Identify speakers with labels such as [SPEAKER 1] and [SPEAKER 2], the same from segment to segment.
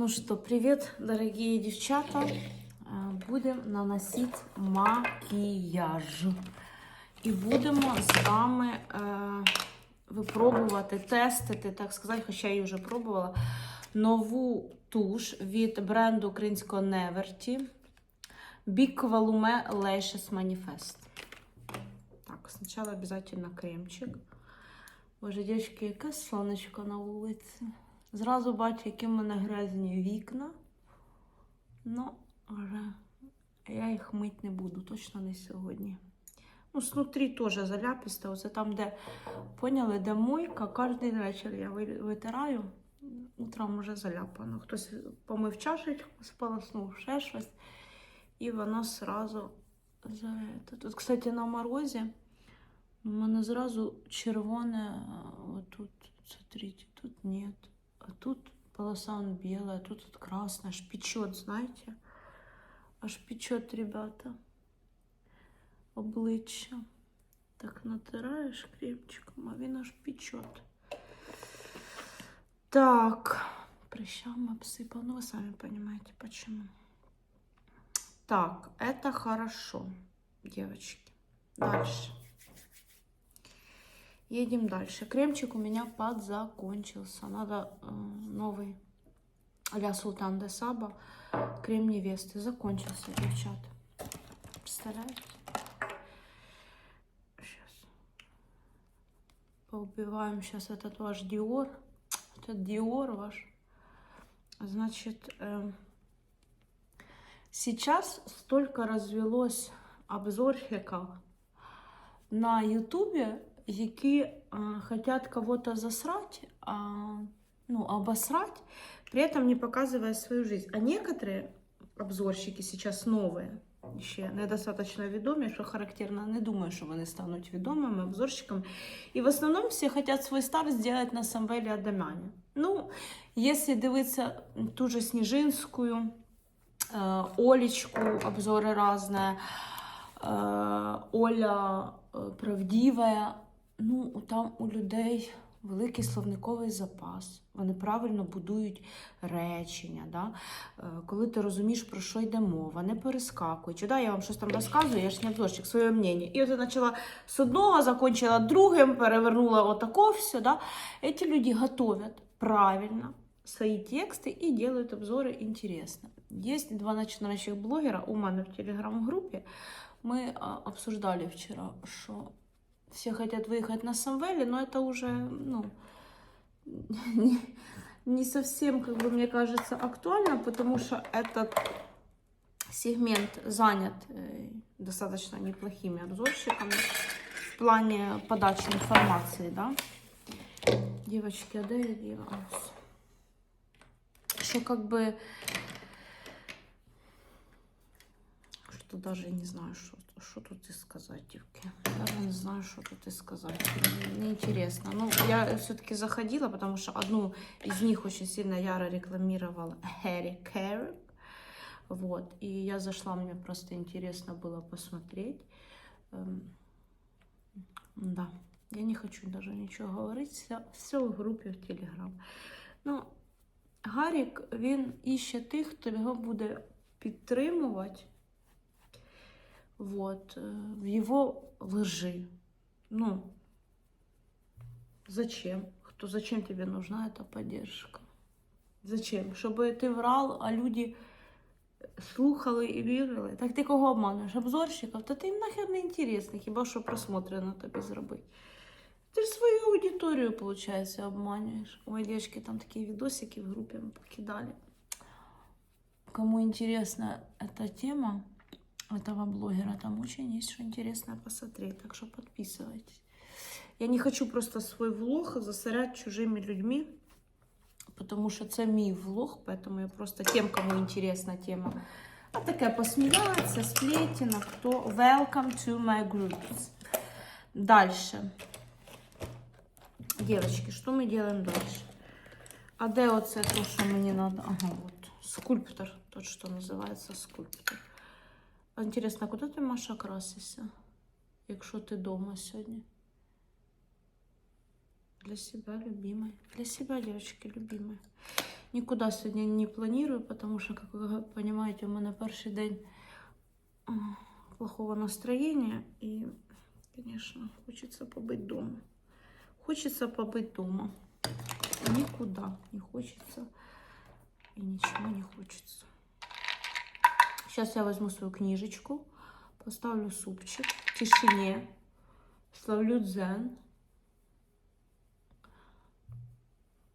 [SPEAKER 1] Ну что, привет, дорогие девчата. Э, Будем наносить макіяж. І будемо з вами е, випробувати, тестити, так сказати, хоча я її вже пробувала, нову туш від бренду українського Неверті. Big Volume Lashes Manifest. Так, спочатку обязательно кремчик. Боже, дівчатки, яке сонечко на вулиці. Зразу бачу, які в мене грязні вікна. Ну, вже я їх мить не буду, точно не сьогодні. Ну, снутрі теж заляпісте. Оце там, де поняли, де мойка, кожен вечір я витираю. Утром вже заляпано. Хтось помив чашечку, сполоснув ще щось. І воно сразу за. Тут, кстати, на морозі у мене зразу червоне, отут, смотрите, тут нет. А тут полоса он белая, тут вот красная, аж печет, знаете? Аж печет, ребята. Обличчя. Так натираєш кремчиком, а він аж печет. Так, прыщам обсыпал. Ну, вы сами понимаете, почему. Так, это хорошо, девочки. Дальше. Едем дальше. Кремчик у меня подзакончился. Надо э, новый а Султан де Саба. Крем невесты. Закончился, девчат. Представляете? Сейчас. Поубиваем сейчас этот ваш Диор. Этот Диор ваш. Значит, э, сейчас столько развелось обзорщиков на Ютубе, які э, хотят кого-то засрать, а, ну, обосрать, при этом не показывая свою жизнь. А некоторые обзорщики сейчас новые, ще недостаточно відомі, що характерно, не думаю, що вони стануть відомими обзорщиками. І в основному всі хочуть свій старт зробити на Самвелі Адамяні. Ну, якщо дивитися ту же Сніжинську, е, Олечку, обзори різні, е, Оля е, Правдівая, ну, там у людей великий словниковий запас. Вони правильно будують речення. Да? Е, Коли ти розумієш, про що йде мова, не перескакуючи. Да? Я вам щось там розказую, я ж не обзорщик, своє мнення. І от я почала з одного, закончила другим, перевернула отако все. Да? Эти люди готовят правильно свои тексты и делают обзоры интересно. Есть два начинающих блогера у меня в телеграм-группе. Мы а, обсуждали вчера, что Все хотят выехать на Самвеле, но это уже, ну, не, совсем, как бы, мне кажется, актуально, потому что этот сегмент занят э, достаточно неплохими обзорщиками в плане подачи информации, да. Девочки, а да я? Что как бы... Что даже не знаю, что, что тут и сказать, девки. Даже не знаю, что тут и сказать. Мне интересно. Ну, я все-таки заходила, потому что одну из них очень сильно яро рекламировала Harry Carey. Вот. И я зашла, мне просто интересно было посмотреть. Да. Я не хочу даже нічого говорити. Все, все в групі в Телеграм. Ну, Гарік, він іще тих, хто його буде підтримувати вот, е, в його лжи. Ну, зачем? Кто, зачем тебе нужна эта поддержка? Зачем? Щоб ти врал, а люди слухали і вірили. Так ти кого обмануєш? Обзорщиків? Та ти їм нахер не інтересно, хіба що просмотри на тобі зробити. Ти ж свою аудиторію, виходить, обманюєш. Ой, девочки, там такі відосики в групі ми покидали. Кому интересна эта тема этого блогера, там очень есть что интересное посмотреть, так что подписывайтесь. Я не хочу просто свой влог засорять чужими людьми, потому что это мой влог, поэтому я просто тем, кому интересна тема. А такая посмеяться, сплетина, кто welcome to my groups. Дальше. Девочки, что мы делаем дальше? А де оце то, що мені надо? Ага, от. Скульптор. Тот, що називається скульптор. А інтересно, а куди ти Маша красишся? Якщо ти вдома сьогодні? Для себя любимой. Для себя, девочки, любимой. Никуда сегодня не планирую, потому что, как вы понимаете, у меня перший день м, плохого настроения. И, конечно, хочется побыть дома. Хочется побыть дома. Никуда не хочется. И ничего не хочется. Сейчас я возьму свою книжечку, поставлю супчик в тишине, словлю дзен,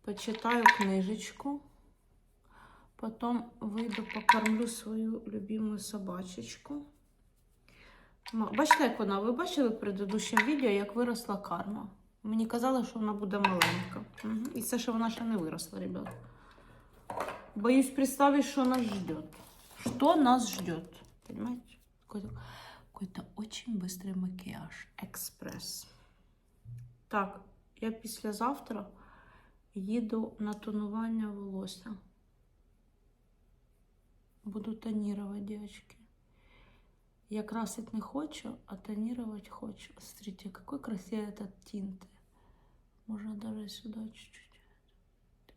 [SPEAKER 1] почитаю книжечку, потом выйду, покормлю свою любимую собачечку. Бачите, як вона? Ви бачили в предыдущому відео, як виросла карма? Мені казали, що вона буде маленька. Угу. І це, що вона ще не виросла, ребят. Боюсь представить, что нас ждет. Что нас ждет? Понимаете? Какой-то, какой-то очень быстрый макияж. Експрес. Так, я післязавтра їду на тонування волосся. Буду тонировать, девочки. Я красить не хочу, а тонировать хочу. Смотрите, какой красивый этот тинт. Можно даже сюда чуть-чуть. Так,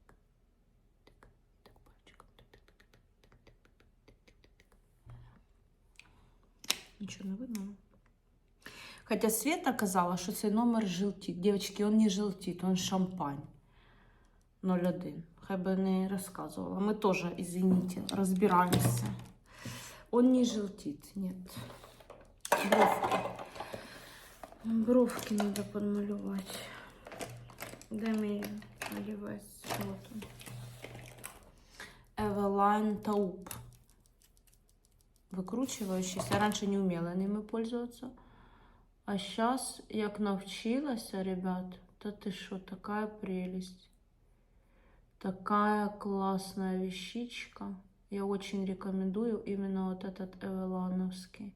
[SPEAKER 1] так, так, пальчиком. Так, так, так, так, так, так, так, так, так, так. Ничего не видно. Хотя Света казала, що цей номер желтит. Девочки, он не желтит, он шампань. 01. Хай би не розказувала. Ми теж, извините, розбираємося. Он не желтит, нет. Бровки. Бровки надо подмалювати. Де мій олівець? Вот он. Эвелайн Тауп. Викручивающийся. Я раньше не умела ними пользоваться. А сейчас, як навчилася, ребят, то ты что, такая прелесть. Такая классная вещичка. Я очень рекомендую именно вот этот Эвелановский.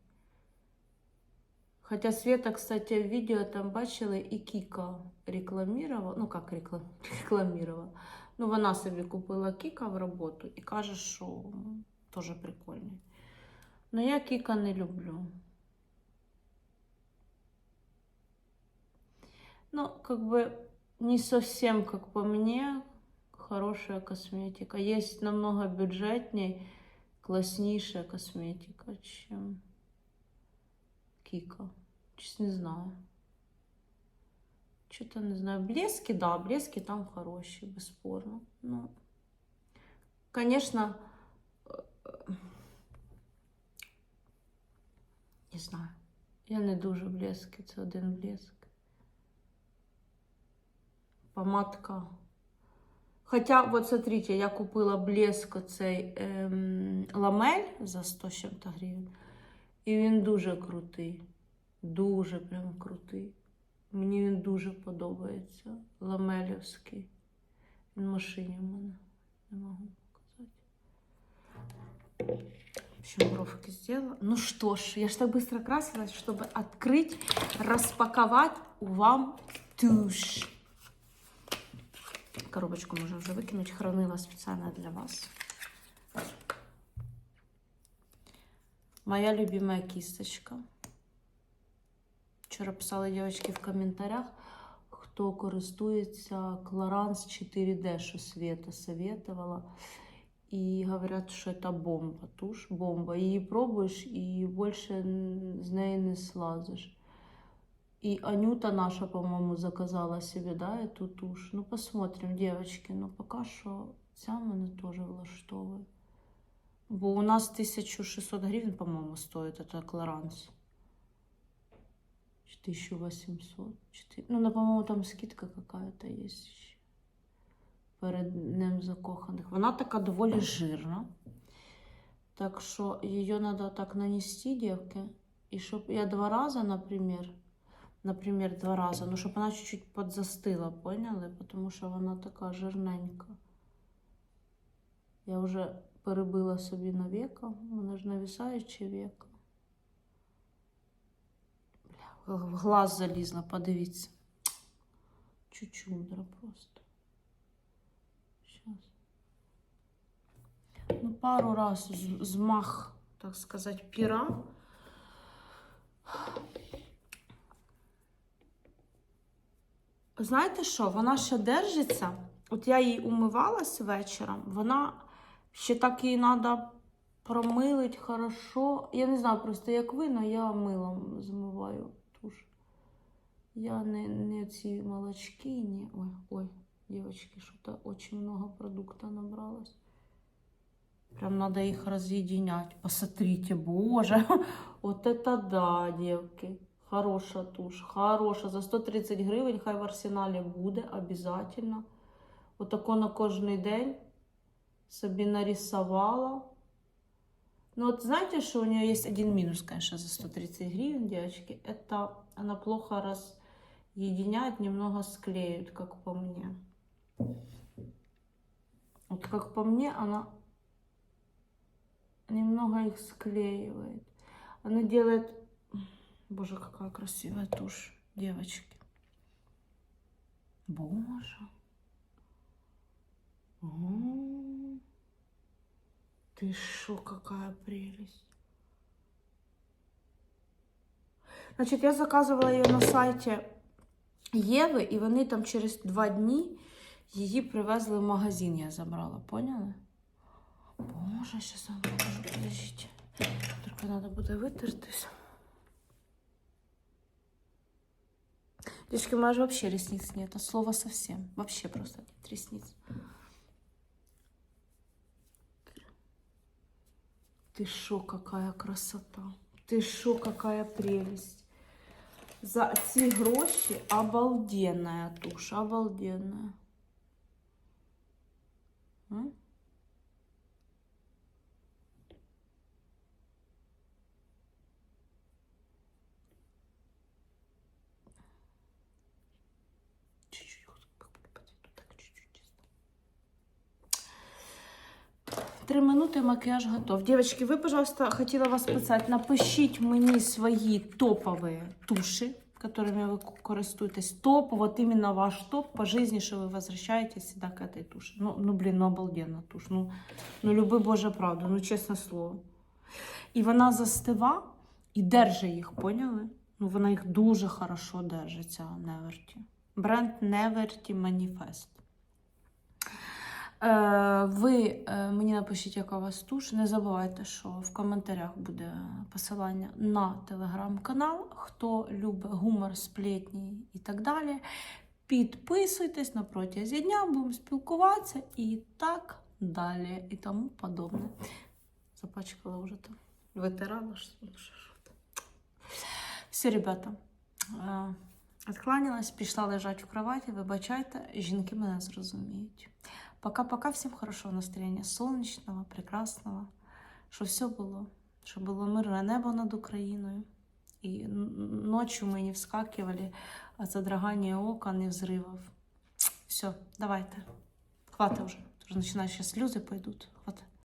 [SPEAKER 1] Хотя Света, кстати, в видео там бачили і Кіка рекламувала. Ну, як реклам... рекламувала. Ну, вона собі купила Кіка в роботу і каже, що теж прикольний. Но я Кіка не люблю. Ну, как бы не совсем, как по мне, хорошая косметика. Есть намного бюджетней, класснейшая косметика, чем Кика. Честно не знаю. Что-то не знаю. Блески, да, блески там хорошие, бесспорно. Ну, конечно, знаю. Я не дуже блески, це один блеск. Помадка. Хотя, вот смотрите, я купила блеск оцей ем, ламель за 100 чим-то гривень. І він дуже крутий. Дуже прям крутий. Мені він дуже подобається. Ламелівський. Він в машині в мене. Не можу показати. Общем, бровки сделала. Ну что ж, я ж так быстро красилась, чтобы открыть, распаковать вам тушь. Коробочку можно уже выкинуть. Хранила специально для вас. Моя любимая кисточка. Вчора писали дівчатки в коментарях, хто користується Clarins 4D, що Света советовала. И говорят, что это бомба, тушь, бомба. Її пробуєш і більше н- з неї не слазиш. И Анюта наша, по-моему, заказала себе, да, эту тушь. Ну, посмотрим, девочки. Ну, пока що ця мене теж влаштовує. Бо у нас 1600 гривен, по-моему, стоит это Кларанс. 1800. Четы- Ну, ну, по-моему, там скидка какая-то есть ще. Перед Днем закоханих. Вона така доволі жирна. Так що її треба так нанести, девки. І щоб я два рази, наприклад, наприклад, два рази, ну, щоб вона чуть-чуть подзастила, поняли? Тому що вона така жирненька. Я вже перебила собі на века. Вона ж навісаюче века. Бля, в глаз залізла, подивіться. Чучундра просто. Сейчас. Ну, пару раз з- змах, так сказать, пера. Знаєте що, вона ще держиться, от я їй умивалась вечором, вона ще так їй треба промилить хорошо. Я не знаю просто як ви, але я милом змиваю туш. Я не, не ці молочки, не. Ой, ой, девочки, что-то очень много продукта набралось. Прям надо их разъединять. Посмотрите, боже. Вот это да, девки. Хороша тушь, хороша. За 130 гривень хай в арсеналі буде обязательно. Отако на кожний день собі нарисовала. Ну вот знаете, что у нее есть один минус, конечно, за 130 гривен, девочки. Это она плохо разъединяет, немного склеит, как по мне. Вот как по мне, она их склеивает. Она делает... Боже, какая красивая тушь, девочки. Боже. М. Ты шо, какая прелесть. Значить, я заказувала її на сайті Єви, і вони там через два дні її привезли в магазин, я забрала, поняли? Боже, сейчас вам покажу, подождите. Только надо буде витертись. Девочки, у меня же вообще ресниц нет, от слова совсем. Вообще просто нет ресниц. Ты шо, какая красота. Ты шо, какая прелесть. За ці гроші обалденная тушь, обалденная. М? Минути макіяж готов. Девочки, ви, пожалуйста, хотіла вас писати, напишіть мені свої топові туші, которыми ви користуєтесь. Топ, вот именно ваш топ по жизни, що ви возвращаетесь всегда этой туши. Ну, ну блін, ну обалденна туш. Ну, ну люби Божа правда, ну чесне слово. І вона застива і держить їх, поняли? Ну, вона їх дуже хорошо держить, Неверті. Бренд Неверті Manifest. Е, ви е, мені напишіть, яка у вас туш. Не забувайте, що в коментарях буде посилання на телеграм-канал. Хто любить гумор, сплетні і так далі. Підписуйтесь на протязі дня, будемо спілкуватися і так далі, і тому подобне. Запачкала вже там. Витирала що. Все, ребята. е, Откланялась, пішла лежати в кроваті. Вибачайте, жінки мене зрозуміють. Пока-пока, всім хорошого настроєння, сонячного, прекрасного, щоб все було, щоб було мирне небо над Україною. І н- ночью мы не вскакивали от задрагания окон и взрывов. Все, давайте. Хватит уже. Уже начинают сейчас слезы пойдут. Хватит.